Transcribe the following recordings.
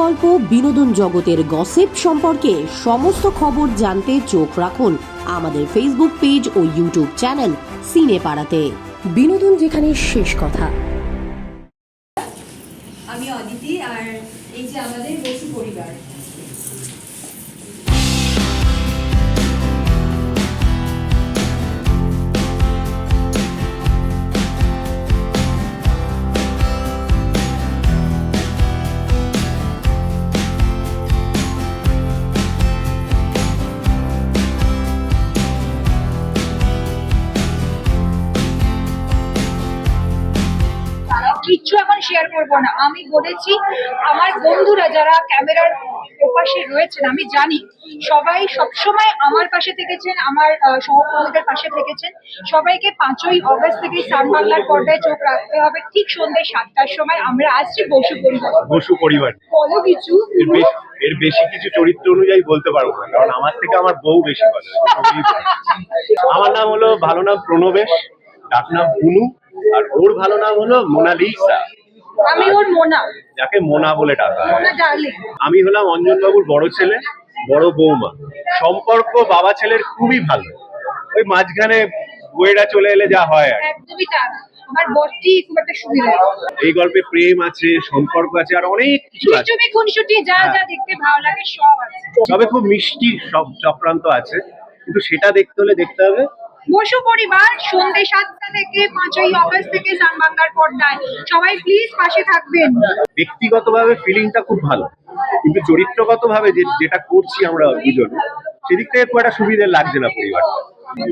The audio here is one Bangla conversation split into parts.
গল্প, বিনোদন জগতের গসিপ সম্পর্কে সমস্ত খবর জানতে চোখ রাখুন আমাদের ফেসবুক পেজ ও ইউটিউব চ্যানেল সিনে পাড়াতে বিনোদন যেখানে শেষ কথা। আমি অদিতি আর এই যে আমাদের বসু পরিবার। শেয়ার করব না। আমি বলেছি আমার বন্ধুরা যারা ক্যামেরার ওপাশে রয়েছেন আমি জানি সবাই সবসময় আমার পাশে থেকেছেন আমার সহকর্মীদের পাশে থেকেছেন। সবাইকে পাঁচই অগস্ট থেকে সান বাংলার পর্দায় চোখ রাখতে হবে। ঠিক সন্ধ্যে সাতটার সময় আমরা আসছি বসু পরিবার। বসু পরিবার। বলো কিছু। এর এর বেশি কিছু চরিত্র অনুযায়ী বলতে পারব না কারণ আমার থেকে আমার বউ বেশি বলে আমার নাম হলো ভালো নাম প্রণবেশ ডাক নাম পুনু আর ওর ভালো নাম হলো মোনালিসা। আমি ওর মোনা। যাকে মোনা বলে ডাকা হয়। মোনা ডার্লিং। আমি হলাম অঞ্জন বাবুর বড় ছেলে বড় বৌমা। সম্পর্ক বাবা ছেলের খুবই ভালো। ওই মাঝখানে বইয়েরা চলে এলে যা হয় আর কি। একদমই তার আমার বরটি খুব একটা সুবিধা এই গল্পে প্রেম আছে সম্পর্ক আছে আর অনেক কিছু আছে। খিচুড়ি খুনসুটি যা যা দেখতে ভালো লাগে সব আছে। তবে খুব মিষ্টি সব চক্রান্ত আছে। কিন্তু সেটা দেখতে হলে দেখতে হবে বসু পরিবার সন্ধ্যে সাতটা থেকে পাঁচই অগস্ট থেকে সান বাংলার পর্দায়। সবাই প্লিজ পাশে থাকবেন। ব্যক্তিগতভাবে ফিলিংটা খুব ভালো কিন্তু চরিত্রগতভাবে যে যেটা করছি আমরা দুজন সেদিক থেকে খুব একটা সুবিধে লাগছে না পরিবার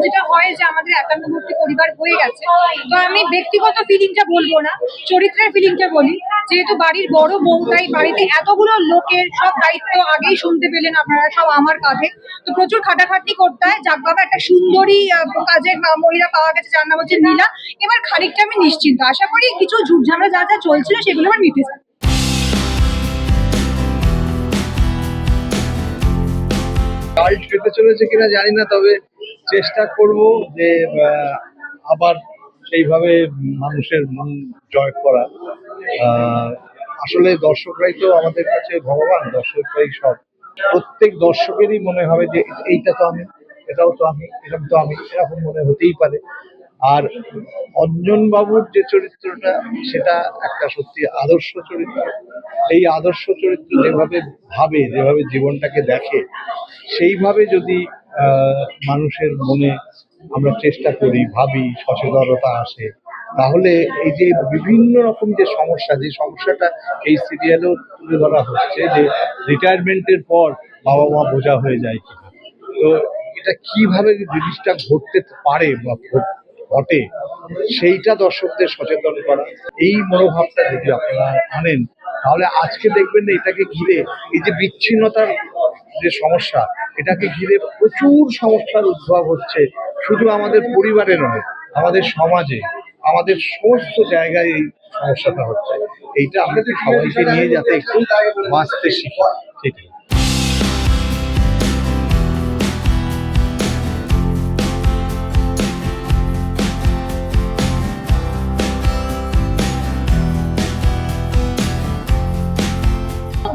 যেটা হয় যে আমাদের একান্নবর্তী পরিবার হয়ে গেছে। তো আমি ব্যক্তিগত ফিলিংটা বলব না চরিত্রের ফিলিংটা বলি। যেহেতু বাড়ির বড় বউ, তাই বাড়িতে এতগুলো লোকের সব দায়িত্ব আগেই শুনতে পেলেন আপনারা সব আমার কাঁধে। তো প্রচুর খাটাখাটনি করতে হয়। যাক বাবা, একটা সুন্দরী কাজের মহিলা পাওয়া গেছে, যার নাম হচ্ছে নীলা। এবার খানিকটা আমি নিশ্চিন্ত। আশা করি কিছু ঝুটঝামলা যা যা চলছিল সেগুলো আমার মিটে যাবে। কাল্ট পেতে চলেছে কিনা জানি না, তবে চেষ্টা করব যে আবার সেইভাবে মানুষের মন জয় করা আসলে দর্শকরাই তো আমাদের কাছে ভগবান, দর্শকরাই সব। প্রত্যেক দর্শকেরই মনে হবে যে এইটা তো আমি, এটাও তো আমি, এরকম তো আমি, এরকম মনে হতেই পারে। আর অঞ্জন বাবুর যে চরিত্রটা, সেটা একটা সত্যি আদর্শ চরিত্র। এই আদর্শ চরিত্র যেভাবে ভাবে, যেভাবে জীবনটাকে দেখে, সেইভাবে যদি মানুষের মনে আমরা চেষ্টা করি, ভাবি, সচেতনতা আসে। তাহলে এই যে বিভিন্ন রকম যে সমস্যা, যে সমস্যাটা এই সিরিয়ালেও তুলে ধরা হচ্ছে যে রিটায়ারমেন্টের পর বাবা মা বোঝা হয়ে যায় কিনা। তো এটা কীভাবে জিনিসটা ঘটতে পারে বা ঘট- সেইটা দর্শকদের সচেতন করা। এই মনোভাবটা যদি আপনারা আনেন, তাহলে আজকে দেখবেন এটাকে ঘিরে এই যে বিচ্ছিন্নতার যে সমস্যা, এটাকে ঘিরে প্রচুর সমস্যার উদ্ভব হচ্ছে শুধু আমাদের পরিবারে নয়, আমাদের সমাজে, আমাদের সমস্ত জায়গায় এই সমস্যাটা হচ্ছে। এইটা আমাদের সবাইকে নিয়ে যাতে একটু বাঁচতে শিখি। সেটাই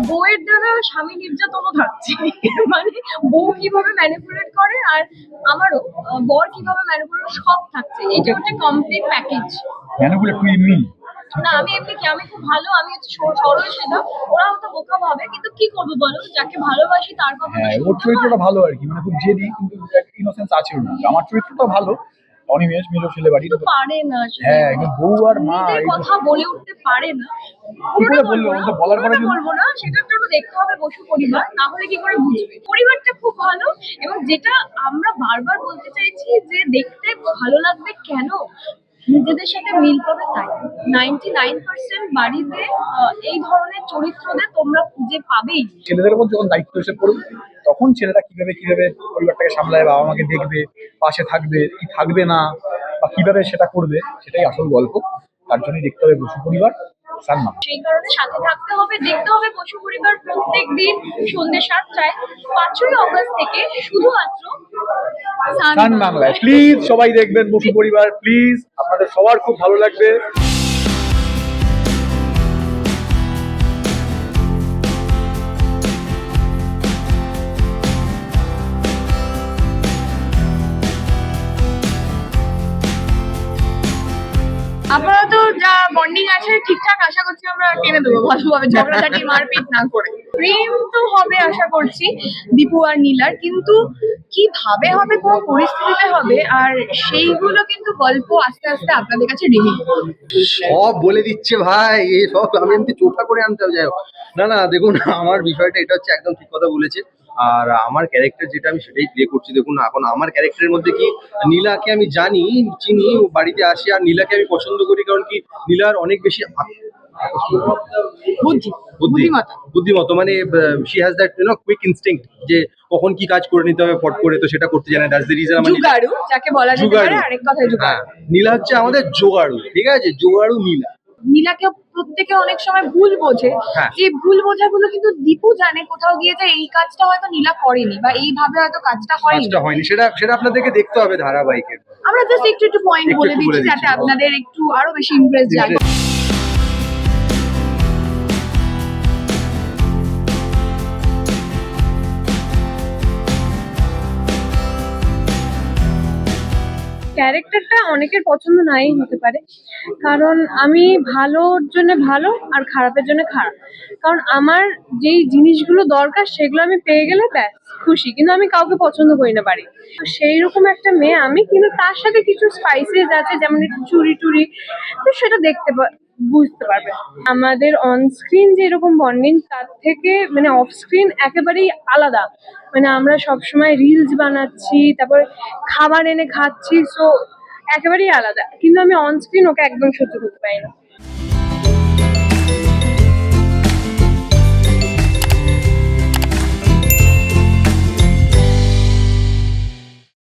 বউয়ের দ্বারা স্বামী নির্যাতনও মানে বউ কীভাবে ম্যানিপুলেট করে আর আমারও বর কীভাবে ম্যানিপুলেট সব থাকছে। এটা হচ্ছে কমপ্লিট প্যাকেজ ম্যানুগুলো তুই এমনি না আমি এমনি কি আমি খুব ভালো আমি সরল সেটা। ওরা হয়তো বোকা ভাবে কিন্তু কি করব বলো? যাকে ভালোবাসি তার কথা হ্যাঁ ওর চরিত্রটা ভালো আর কি মানে খুব জেদি কিন্তু ইনোসেন্স আছে ওর মধ্যে। আমার চরিত্রটা ভালো অনিমেষ মেজো ছেলে বাড়ি পারে না হ্যাঁ বউ আর মা কথা বলে উঠতে পারে না। কি করে বলল? ওটা বলার পরে বলব না সেটা একটু দেখতে হবে বসু পরিবার না হলে কি করে বুঝবে? পরিবারটা খুব ভালো এবং যেটা আমরা বারবার বলতে চাইছি যে দেখতে ভালো লাগবে কেন? নিজেদের সাথে মিল পাবে তাই। নাইনটি নাইন পার্সেন্ট বাড়িতে এই ধরনের চরিত্রদের তোমরা খুঁজে পাবেই। ছেলেদের উপর যখন দায়িত্ব এসে পড়বে তখন ছেলেরা কীভাবে কীভাবে পরিবারটাকে সামলায় বাবা মাকে দেখবে পাশে থাকবে কি থাকবে না বা কীভাবে সেটা করবে সেটাই আসল গল্প। তার জন্যই দেখতে হবে বসু পরিবার। সেই কারণে সাথে থাকতে হবে দেখতে হবে পশু পরিবার প্রত্যেক দিন সন্ধ্যে সাতটায়। পাঁচই অগস্ট থেকে শুধুমাত্র সান বাংলায় প্লিজ সবাই দেখবেন বসু পরিবার প্লিজ আপনাদের সবার খুব ভালো লাগবে। আছে ঠিকঠাক আশা করছি আমরা টেনে দেবো ভালোভাবে ঝগড়াঝাটি মারপিট না করে। প্রেম তো হবে আশা করছি দীপু আর নীলার কিন্তু কীভাবে হবে কোন পরিস্থিতিতে হবে আর সেইগুলো কিন্তু গল্প আস্তে আস্তে আপনাদের কাছে রিভিল সব বলে দিচ্ছে ভাই এই সব আমি এমনি চোখা করে আনতে হবে, যাই না না দেখুন আমার বিষয়টা এটা হচ্ছে একদম ঠিক কথা বলেছে। আর আমার ক্যারেক্টার যেটা আমি সেটাই প্লে করছি। দেখুন এখন আমার ক্যারেক্টারের মধ্যে কি নীলাকে আমি জানি চিনি বাড়িতে আসি আর নীলাকে আমি পছন্দ করি কারণ কি নীলার অনেক বেশি মানে she has that quick instinct যে কখন কি কাজ করে নিতে হবে করে তো সেটা করতে জানে দ্যাটস দ্য রিজন আমার নীলা- জুগাড়ু যাকে বলা যেতে পারে আরেক কথায় হ্যাঁ জুগাড়ু নীলা হচ্ছে আমাদের জোগাড়ু ঠিক আছে? জোগাড়ু নীলা। নীলাকে প্রত্যেকে অনেক সময় ভুল বোঝে। হ্যাঁ। যে ভুল বোঝাগুলো কিন্তু দীপু জানে কোথাও গিয়ে যে এই কাজটা হয়তো নীলা করেনি বা এইভাবে হয়তো কাজটা হয়নি। কাজটা হয়নি। সেটা সেটা আপনাদেরকে দেখতে হবে ধারাবাহিকের আমরা জাস্ট একটু একটু পয়েন্ট বলে দিচ্ছি যাতে আপনাদের একটু আরও বেশি ইমপ্রেস যায় ক্যারেক্টারটা অনেকের পছন্দ নাই হতে পারে। কারণ আমি ভালোর জন্য ভালো আর খারাপের জন্য খারাপ। কারণ আমার যেই জিনিসগুলো দরকার সেগুলো আমি পেয়ে গেলে ব্যাস, খুশি। কিন্তু আমি কাউকে পছন্দ করি না পারি তো সেই রকম একটা মেয়ে আমি, কিন্তু তার সাথে কিছু স্পাইসেস আছে, যেমন একটু চুরি টুরি, তো সেটা দেখতে বুঝতে পারবে। আমাদের অনস্ক্রিন যে এরকম বন্ডিং তার থেকে মানে অফ স্ক্রিন একেবারেই আলাদা। মানে আমরা সবসময় রিলস বানাচ্ছি, তারপর খাবার এনে খাচ্ছি সো একেবারেই আলাদা। কিন্তু আমি অনস্ক্রিন ওকে একদম সহ্য করতে পারি না।